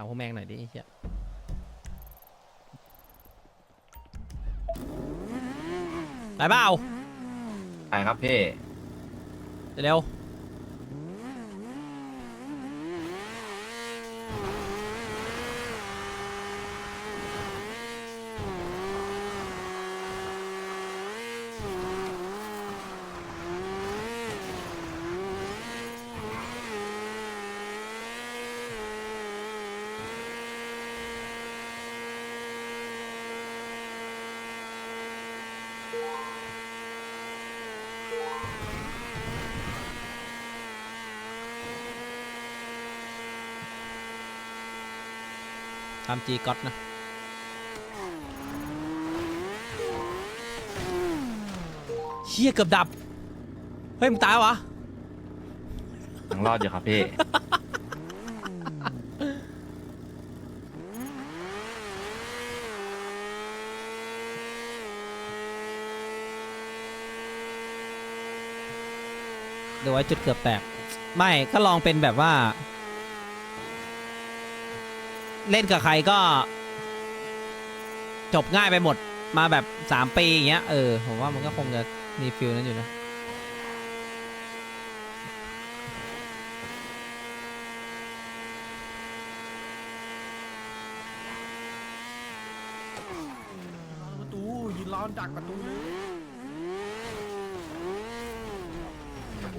ถามพวกแมงหน่อยดิไอ้เฮียไปเปล่าไปครับพี่เร็ว ทำจีก๊อตนะเชี่ยเกือบดับ เฮ้ยมึงตายวะยังรอดอยู่ครับพี่ เดี๋ยวไว้จุดเกือบแตก ไม่ก็ลองเป็นแบบว่า เล่นกับใครก็ จบง่ายไปหมดมาแบบสามปีอย่างเงี้ยเออผมว่ามันก็คงจะมีฟิลนั้นอยู่นะประตูยืนรอดักประตูเลย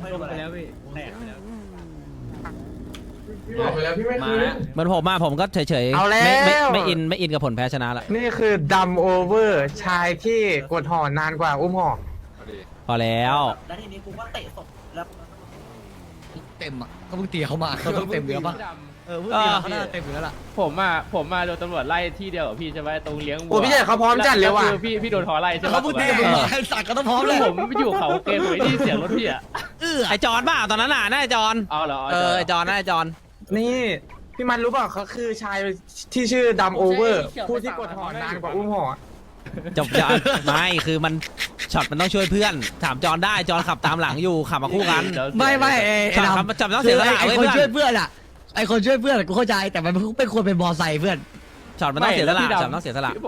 ไปแล้วพี่แตกไปแล้ว พี่บอกไปแล้วพี่ไม่คืน เหมือนผมมาผมก็เฉยๆเอาแล้ว ไม่ไม่ไม่อินไม่อินกับผลแพ้ชนะละนี่คือดัมโอเวอร์ชายที่กดห่อนานกว่าอุ้มห่อพอแล้ว แล้วทีนี้กูก็เตะศพแล้วเต็มอะก็เพิ่งตีเขามาเขาต้องเต็มอยู่แล้วปะเออเพิ่งตีเขาน่าจะเต็มอยู่แล้วล่ะผมอะผมมาโดนตำรวจไล่ที่เดียวกับพี่ใช่ไหมตรงเลี้ยงวัวโอ้พี่เจ๋เขาพร้อมจัดเลยว่ะ แคือพี่พี่โดนทอไล่ใช่ไหมเขาเพิ่งตีกับมึงมาสัตว์ก็ต้องพร้อมเลยผมอยู่เขาเกมผมได้ยินเสียงรถพี่อะ เออไอจอนป่ะตอนนั้นน่ะน่าจะจอนเอาเหรอเออไอจอนน่าจะจอน นี่พี่มันรู้เปล่าเขาคือชายที่ชื่อดัมโอเวอร์ผู้ที่กดห่อนานกว่าอุ้มห่อจบจอนไม่คือมันช็อตมันต้องช่วยเพื่อน ถามจอนได้จอนขับตามหลังอยู่ขับมาคู่กันเดี๋ยวไม่ไม่ไอ้ไอ้ช็อตดำขับจับต้องเสียสละไอ้เว้ยคนเพื่อนช่วยเพื่อนอะไอ้คนช่วยเพื่อนอะกูเข้าใจแต่มันเป็นคนเป็นมอไซค์เพื่อนช็อตมันต้องเสียสละไม่แวพี่ดำช็อตต้องเสียสละพี่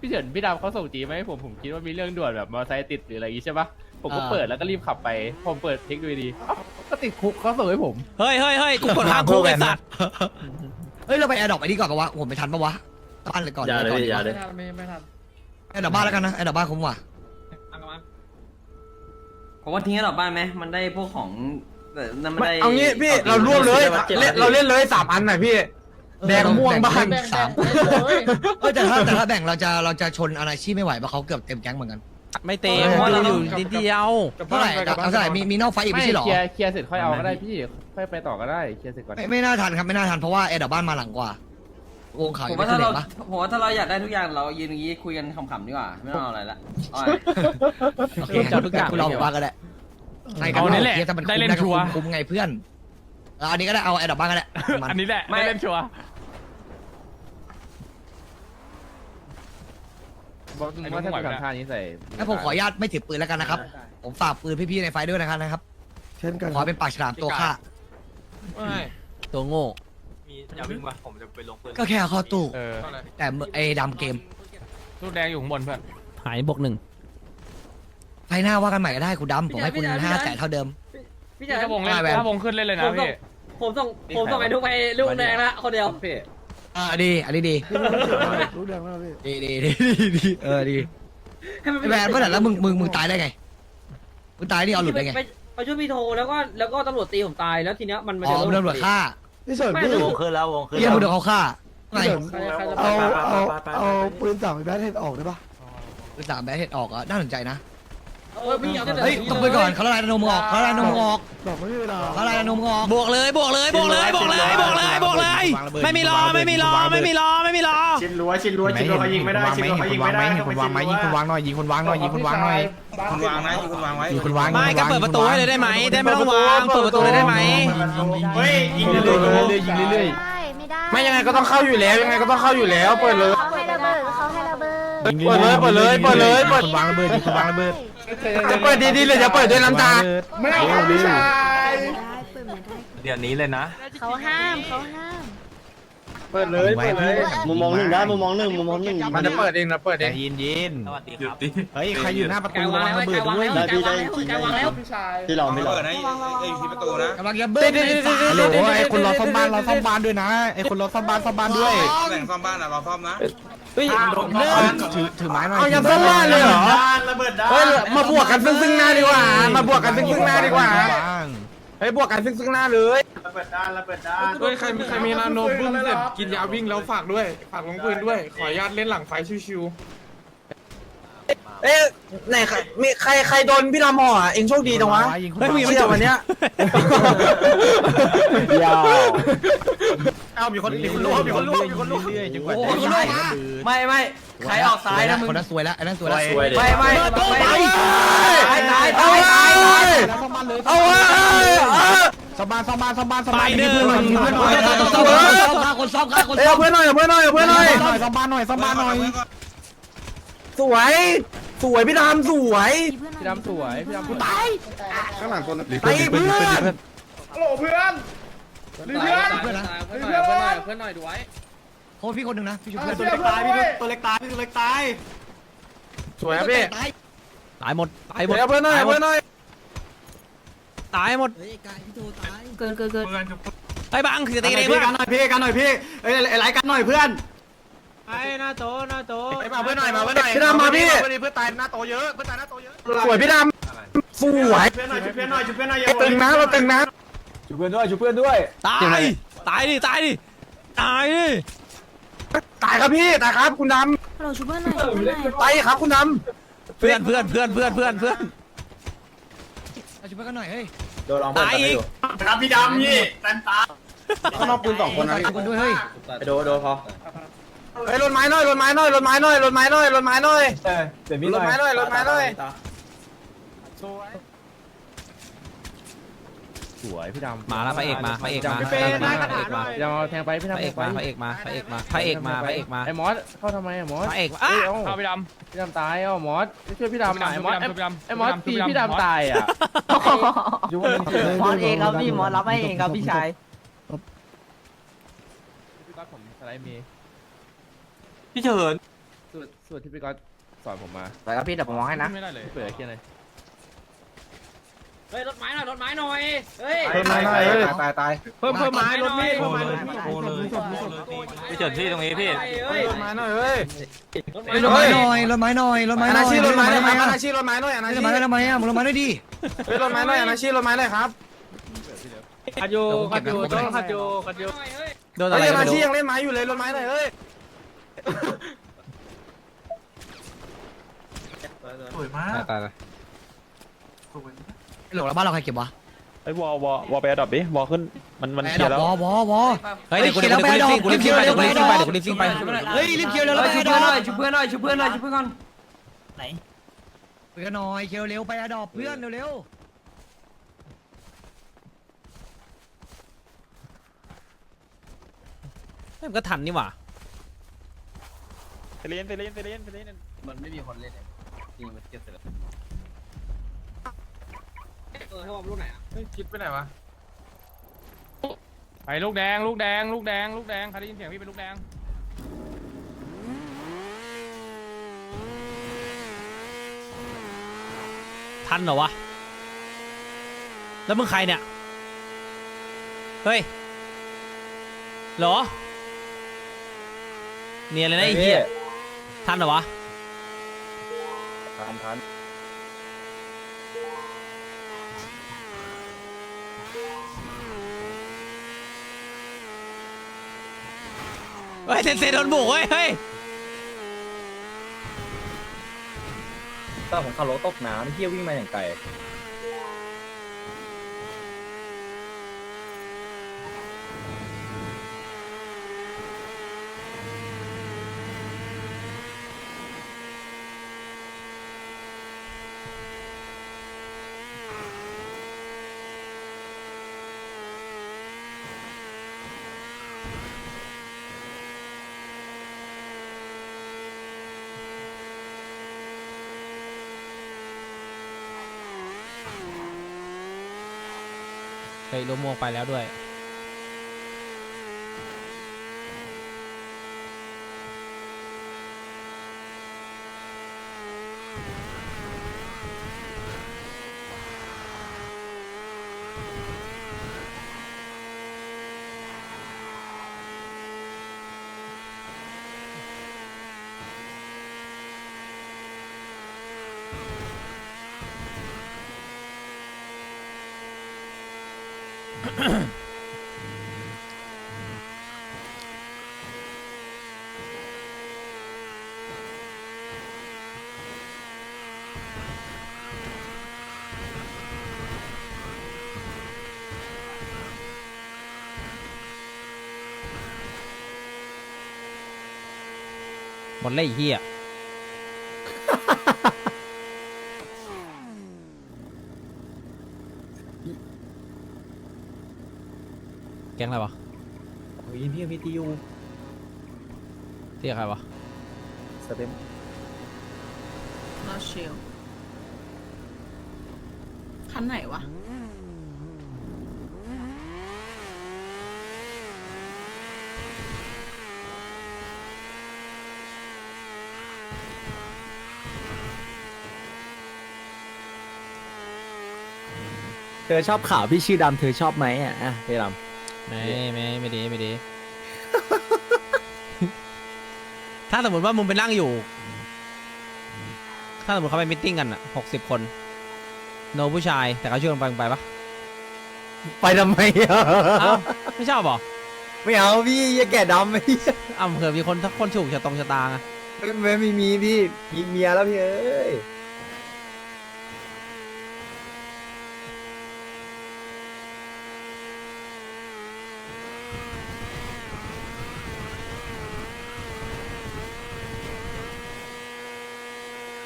พี่เฉินพี่ดำเขาส่งจีมาให้ผมผมคิดว่ามีเรื่องด่วนแบบมอเตอร์ไซค์ติดหรืออะไรอย่างงี้ใช่ปะ ผมก็อ่าเปิดแล้วก็รีบขับไปผมเปิดเทคดูดีเอ้าก็ติดคุกเขาส่งให้ผม เฮ้ยเฮ้ยเฮ้ยกูกดข้างคู่ไอสัตว์เฮ้ยเราไปแอร์ดรอปไอ้นี่ก่อนปะวะผมไปทันปะวะบ้านเลยก่อนอย่าเลยก่อนพี่อย่าเลย ไม่ไม่ทันแอร์ดรอปบ้านแล้วกันนะแอร์ดรอปบ้านคุ้มว่ะผมว่าทิ้งให้ดอกบ้านไหมมันได้พวกของแต่นั่นไม่ได้เอางี้พี่เรารวมเลยเล่นเราเล่นเลยสามอันหน่อยพี่ แดงม่วงบ้านแบ่งสามเฮ้ยแต่ถ้าแต่ถ้าแบ่งเราจะเราจะชนอาชีพไม่ไหวเพราะเขาเกือบเต็มแก๊งเหมือนกัน ไม่เตะเพราะว่าเราอยู่นิดเดียวเท่าไหร่เอาเท่าไหร่มีมีนอกไฟอีกไม่ไม่ใช่หรอ เคลียร์เคลียร์เสร็จค่อยเอาก็ได้พี่ค่อยไปต่อก็ได้เคลียร์เสร็จก่อน ไม่ไม่น่าทันครับไม่น่าทันเพราะว่าแอร์ดรอปบ้านมาหลังกว่า วงเขาผยังมไม่ว่าเสถ้าร็เราจปะผมว่าถ้าเราอยากได้ทุกอย่างเรายืนอย่างนี้คุยกันขำๆดีกว่าไม่ต้องเอาอะไรละเอาอะไรโอเคครับคุณลองว่าก็ได้ใช่ครับเอานี่แหละโอคถ้ามันได้คุ้มเล่นได้ก็ชัวร์คุ้มคุ้มไงเพื่อนเอาอันนี้ก็ได้เอาแอร์ดรอปบ้านก็ได้มันอันนี้แหละไม่ได้เล่นชัวร์ บอกว่าถ้าทำท่านี้ใส่แล้วผมขออนุญาตไม่ถือปืนแล้วกันนะครับ ผมฝากปืนพี่ๆในไฟด้วยนะครับนะครับ เช่นกันขอเป็นปากฉลามตัวฆ่าตัวโง่ มีอย่าวิ่งมาผมจะไปลงปืนก็แค่เอาเข้าตู้ เออแต่ไอ้ดำเกมลูกแดงอยู่ข้างบนเพื่อนหายบวกหนึ่งไฟหน้าว่ากันใหม่ก็ได้คุณดำผมให้คุณห้าแสนเท่าเดิม พี่ถ้าจ๋าวงเล่นได้แบนถ้าวงขึ้นเล่นเลยนะพี่ ผมส่งผมส่งไอ้ทุกไปลูกแดงละคนเดียวพี่ อ่าดีอันนี้ดีรู้เรื่องแล้วพี่ดีดีดีดีดีเออดีไอ้แบนเมื่อไหร่แล้วมึงมึงมึงตายได้ไงมึงตายนี่เอาหลุดได้ไงไปไปช่วยพี่โทแล้วก็แล้วก็ตำรวจตีผมตายแล้วทีเนี้ยมันมันอ๋อมึงโดนตำรวจฆ่าพี่เฉินไม่พี่รู้วงขึ้นแล้ววงขึ้นเยี่ยมมึงโดนเขาฆ่าไงใครใครจะเอาไปเอาเอาปืนสามแบทเฮดออกได้ปะคือสามแบทเฮดออกอะน่าสนใจนะ เออพี่เอาแต่เฮ้ยต้องไปก่อนเขาละลายนมออกเขาละลายนมออกบอกไม่มีเวลาเขาละลายนมออกบวกเลยบวกเลยบวกเลยบวกเลยบวกเลยบวกเลย ไม่มีรอไม่มีรอไม่มีรอไม่มีรอชินรั้วชินรั้วชินรั้วเขายิงไม่ได้ชินรั้วเขายิงไม่ได้ยิงคนวางไหมยิงคนวางหน่อยยิงคนวางหน่อยยิงคนวางหน่อยคุณวางนะคุณวางไว้ยิงคนวางไม่ก็เปิดประตูให้เลยได้ไหมได้ไม่ต้องวางเปิดประตูเลยได้ไหมเฮ้ยยิงเรื่อยๆยิงเรื่อยไม่ได้ไม่ยังไงก็ต้องเข้าอยู่แล้วยังไงก็ต้องเข้าอยู่แล้วเปิดเลย เบิดเปิดเลยเปิดเลยเปิดเลยเปิดวางระเบิดวางระเบิดจะเปิดดีๆหรือจะเปิดด้วยน้ำตาไม่เอาดิได้ปืนมาได้เดี๋ยวนี้เลยนะเขาห้ามเขาห้ามเปิดเลยเปิดเลยมุมมองหนึ่งนะมุมมองหนึ่งมุมมองหนึ่งมันจะเปิดเองนะเปิดเองยินยินสวัสดีครับเฮ้ยใครอยู่หน้าประไกตูวางระวังแล้วระเบิดไกวางด้วยแล้วไกวางแล้วไกวางแล้วที่เราไม่หลอกกำลังจะเบิ้ลในฝาฮัลโหลไอ้คนรอซ่อมบ้านรอซ่อมบ้านด้วยนะไอ้คนรอซ่อมบ้านซ่อมบ้านด้วยแบ่งซ่อมบ้านอะเราซ่อมนะ เฮ้ยถือถือไม้หน่อยเอายังซ่อมบ้านเลยเหรอระเบิดด้าเฮ้ยมาบวกกันซึ่งซึ่งหน้าดีกว่า มาบวกกันซึ่งซึ่งหน้าดีกว่าบ้างเฮ้ยบวกกันซึ่งซึ่งหน้าเลยระเบิดด้านระเบิดด้านเฮ้ยใครใครมีนาโนบึ้มเสร็จกินยาวิ่งแล้วฝากด้วย ฝากลงปืนด้วย ขออนุญาตเล่นหลังไฟชิวๆ เอ๊ะไหนใครมีใครใครโดนพี่ลำห่ออะเองโชคดีจังวะเฮ้ยมึงยังไม่เชี่จยบวันเนี้ยยาวเอามีคนมีคนรู้มีคนรู้มีคนรู้เรื่อยๆจนกว่าโอ้จะโหได้ลูกมาไม่ไม่ใครออกซ้ายนะมึงคนนั้นสวยแล้วไอ้นั่นสวยแล้วไม่ไม่ไม่ตายตายตายตายตายตายซ่อมบ้านเลยเอาเว้ยเอาซ่อมบ้านซ่อมบ้านซ่อมบ้านซ่อมไปบ้านเด้อเพื่อนหน่อยเพื่อนหน่อยซ่อมซ่อมซ่อมฆ่าคนซ่อมฆ่าคนเอ้ยซ่อเอามเพื่อนหน่อยเอาเพื่อนหน่อยเอาเพื่อนหน่อยซ่อมบ้านหน่อยซ่อมบ้านหน่อยสวย สวยพี่ดำสวยพี่ดำสวยพี่ดำตายข้างหลังคนตายเพื่อนเพื่อนเพื่อนเพื่อนหน่อยเพื่อนหน่อยเพื่อนหน่อยดูไว้โค้ชพี่คนหนึ่งนะพี่ชุบเพื่อนตัวเล็กตายพี่ตัวเล็กตายพี่ตัวเล็กตายสวยครับพี่ตายตายหมดตายหมดเดี๋ยวเพื่อนหน่อยตายหมเพื่ดอนหน่อยตายหมดเฮ้ยกายพี่โทตายเกินเกินเกินไอ้บังคือตีกันเองพี่เพื่อนกันหน่อยพี่กันหน่อยพี่เอ้ยไอ้ไรกันหน่อยเพื่อน ไอ้หน้าโตหน้าโตไปมาเพื่อนหน่อยมาเพื่อนหน่อยพี่ดำมาพี่เพื่อนเพื่อนตายหน้าโตเยอะเพื่อนตายหน้าโตเยอะสวยพี่ดำสวยเพื่อนหน่อยเพื่อนหน่อยเพื่อนหน่อยเราตึงนะเราตึงนะตายตายดิตายดิตายดิตายครับพี่ตายครับคุณดเราชูเพื่อนหน่อยชูเพื่อนหน่อยำตายครับคุณดเพื่อนเพื่อนเพื่อนเพื่อนเพื่อนเพื่อนเอาชุบเพื่อนกันหน่อยเฮ้ยตายอีกครับพี่ดำพี่ตันตาำข้างนอกปืนสองคนนะชุบกันด้วยเฮ้ยโดโดพอ เฮ้ยรถไม้หน่อยรถไม้หน่อยรถไม้หน่อยรถไม้หน่อยรถไม้หน่อยรถไม้หน่อยรถไม้หน่อยสวยพี่ดำมาแล้วพระเอกมาพระเอกมาพระพี่เอกดำมาพระเอกมาพี่ดำเอาแทงไปพี่พดำระเอกมาพระเอกมาพระเอกมาพระเอกมาพระเอกมาไอ้มอสเข้าทำไมอะมอสพระเอกเอ้อ้ายเอ้าเอาไปดพี่ดำตายเอ้ามอสไม่ช่วยพี่ดำหน่อยไอ้มอสำไอ้พี่ดำไอ้มอสตีพี่ดำตายอะมอสเองครับพี่มอสรับให้เองครับพี่ชายพี่ก๊อตผมสไลด์เมย์ พี่เฉินสูตรสูตรที่พี่ก๊อตสอนผมมาไปครับพี่เดี๋ยวผมมองให้นะไม่ได้เลยพี่เปิดเคียนเลยเฮ้ยรถไม้หน่อยรถไม้หน่อยเฮ้ยตายตายตายตายเพิ่มเพิ่มไม้รถมีดพี่เฉินที่ตรงนี้พี่เฮ้ยรถไม้หน่อยเฮ้ยรถเฮ้ยรถไม้หน่อยรถไม้หน่อยรถไม้อาหน่นาอยชีรถไม้หน่อยครับรอานาชีรถไม้หน่อยอานาถชีไม้ทำไมอะรถไม้ด้วยดิเฮ้ยรถไม้หน่อยอานาชีรถไม้หน่อยครับขัดโยขัดโยต้องขัดโยขัดโยโดนอะไรเฮ้ยกัอานนาไม่ชีรู้ยังเล่นไม้อยู่เลยรถไม้หน่อยเฮ้ย ตายเลยหลงแล้วบ้านเราใครเก็บวะไอ้วอลวอลวอลไปอันดับดิวอลขึ้นมันมันแอเคลียร์ร์ดแล้อวปวอวอวอเฮ้ยเดี๋ยวกูเดี๋ยวกูรีบซิ่งกูรีบซิ่งไปเดี๋ยวกูรีบซิ่งไปเดี๋ยวกูรีบซิ่งไปเฮ้ยรีบเคียวเร็วเฮ้แล้วยไปชุบแอร์เพื่ดอนอหน่อยชุบเพื่อนหน่อยชุบเพื่อนหน่อยชุบเพื่อนก่อนไปกันหน่อยเคียวเร็วไปแอร์ดอปเพื่อนเร็วเฮ้ยมันก็ทันนี่หว่า เซเลนเซเลนเซเลนเซเลนมันไม่มีคนเล่นเลยจริงมันเก็บเสร็จแล้วเออให้ผมรู้ไหนอะคิดไปไหนวะไปลูกแดงลูกแดงลูกแดงลูกแดงใครได้ยินเสียงพี่เป็นลูกแดงทันเหรอวะ แล้วมึงใครเนี่ย เฮ้ย เหรอ เนียนเลยนะไอ้เหี้ย ทันเหรอวะ ทันทันเฮ้ยเซนเซโดนบุกเฮ้ยเฮ้ยถ้าผมขับรถตกน้ำเที่ยววิ่งมาอย่างไกล ยลมมวงไปแล้วด้วย มดเลยไอ้เฮียแกงอะไรวะโอ้ยพี่พี่ตียูเรียกใครวะสเต็มลาเชลคันไหนวะ เธอชอบข่าวพี่ชื่อดำเธอชอบไหมอะอะพี่ดไม่ไม่ไม่ดีไม่ดี ถ้าสมมติว่ามึงไปนั่งอยู่ ถ้าสมมติเขาไปมิทติ้งกันอะหกสิบคน โนผู้ชายแต่เขาชวนไปมึงไปปะำไปทำไมอะเอ้าไม่ชอบเหรอไม่เอาพี่อย่าแก่ดำไม่เอ้าเผื่อมีคนทักคนถูกชะตรงชะตาไงไม่ไม่ไม่มีพี่มีเมียแล้วพี่เอ้ย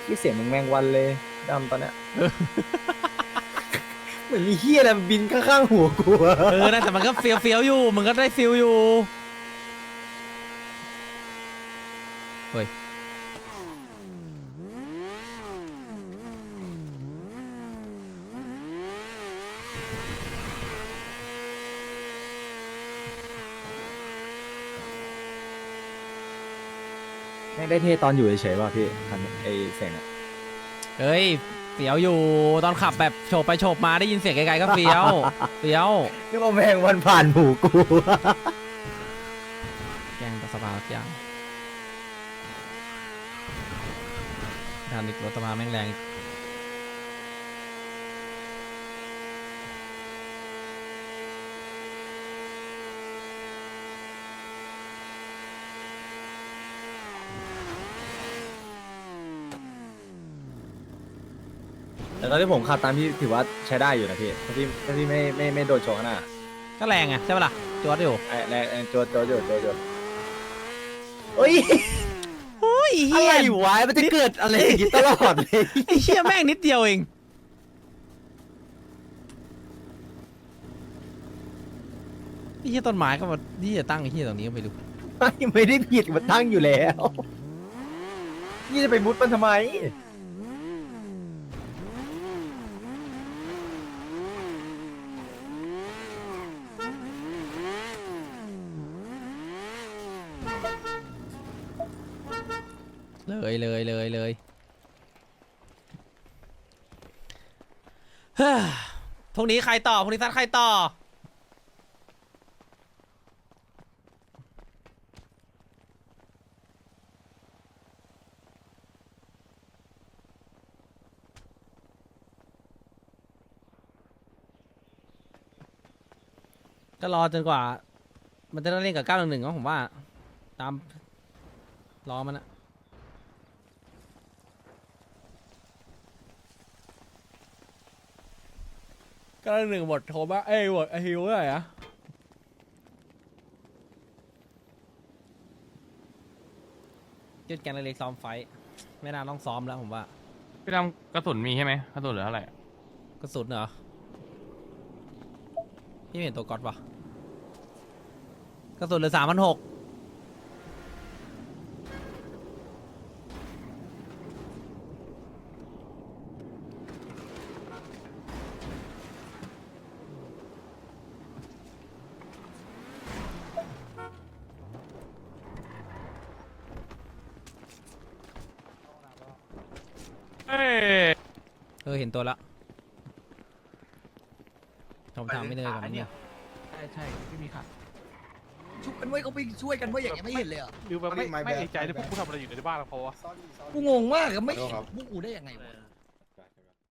พี่เสียงมึงแมงวันเลยดำตอนเนี้ย เหมือนมีเฮียอะไรมันบินข้างๆหัวกูอะเออนะแต่มันก็เฟี้ยวเฟี้ยวๆอยู่ มันก็ได้ฟิลอยู่ เฮ้ย แม่งได้เท่ตอนอยู่เฉยๆป่ะพี่คันไอเสียงอะเฮ้ยเฟี้ยวอยู่ตอนขับแบบโฉบไปโฉบมาได้ยินเสียงไกลๆก็เฟี้ยวเฟี้ยวนึกว่าแมงวันผ่านหูกู แกงตัสภาสักอย่างทานอีกรถสภาแม่งแรงอีก แต่ตอนที่ผมขับตามพี่ถือว่าใช้ได้อยู่นะพี่ถ้าพี่ถ้าพี่ไม่ไม่ไม่โดนชนข้างหน้าก็แรงไงใช่ปะล่ะจวดอยู่ไอ้แรงไอ้โจดโจดโจดโจดโจดเฮ้ยโอ้ยอะเฮีไรยวะมันจะเกิดอะไรอย่างงี้ตลอดเลย ไอ้เชี่ยแม่งนิดเดียวเองไอ้เชี่ยต้นไม้ก็มาที่จะตั้งไอ้เชี่ยตรงนี้ก็ไม่รู้ไม่ไม่ได้ผิดมันตั้งอยู่แล้ว นี่จะไปมุดมันทำไม เลยเลยเลยเลยเฮ้ยพรุ่งนี้ใครต่อพรุ่งนี้ซัดใครต่อ ก็รอจนกว่า มันจะได้เล่นกับ911ก็ผมว่า ตามรอมันอะ 911หมดโทรมาเอ้ยหมดไอฮิวเท่าไหร่อะยืดแกนเล็กๆซ้อมไฟท์ไม่น่าต้องซ้อมแล้วผมว่า พี่ดำกระสุนมีใช่ไหมกระสุนเหลือเท่าไหร่กระสุนเหรอ พี่ไม่เห็นตัวก๊อตปะกระสุนเหลือสามพันหก ออเห็นตัวละผมถามไม่เนยก่อนนะเนี่ยใช่ใช่ไม่มีครับชุบกันไว้เขาไปช่วยกันไว้อย่างเงี้ยไม่เห็นเลยเหรอหรือว่าไม่ไม่เอกใจเลยพวกกูทำอะไรอยู่ในบ้านเขาวะ กูงงมากอะไม่เห็นพวกกูได้ยังไงวะ